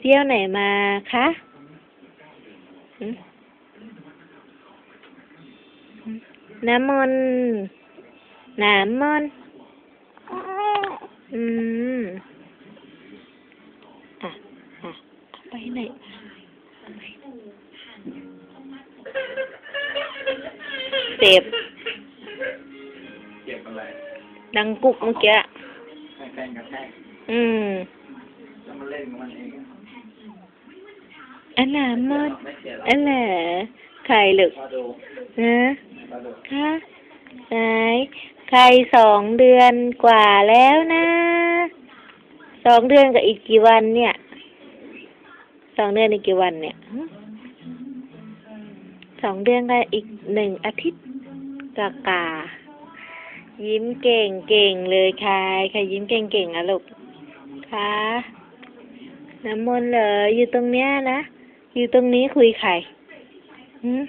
เที่ยวไหนมาคะหึหึน้ำมนต์น้ำมนต์อืมอะอะไปไหนเจ็บเก็บอะไรดังกุกเมื่อกี้อะให้แฟนกระแทกอืมแล้วมันเล่นของมันเอง อันน้ำมนม่เสียหรอกอันแหละใครลึกนะคะไหนใครสองเดือนกว่าแล้วนะ สองเดือนกับอีกกี่วันเนี่ย สองเดือนอีกกี่วันเนี่ย สองเดือนกับอีกหนึ่งอาทิตย์กากายิ้มเก่งเก่งเลยค่ะใครยิ้มเก่งเก่งอะลูกคะน้ำมนต์เหรออยู่ตรงเนี้ยนะ อยู่ตรงนี้คุยใครหืม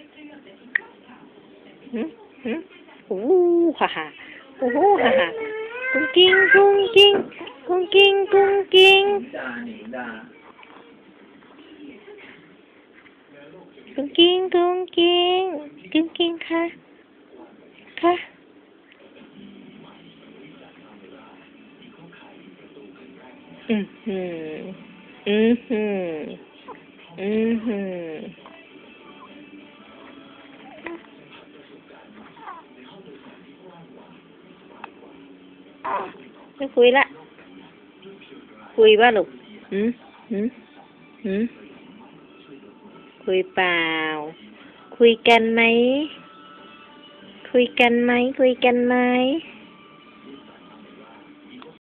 หืมหืมโอ้โหฮ่าฮ่าโอ้โหฮ่าฮ่ากุ้งกิ้งกุ้งกิ้งกุ้งกิ้งกุ้งกิ้งด่าหนิด่ากุ้งกิ้งกุ้งกิ้งกุ้งกิ้งค่ะ ค่ะอืมหืมอืม ไม่คุยละ คุยว่าลูกหืมหืมหืมคุยเปล่า คุยกันไหม คุยกันไหม คุยกันไหม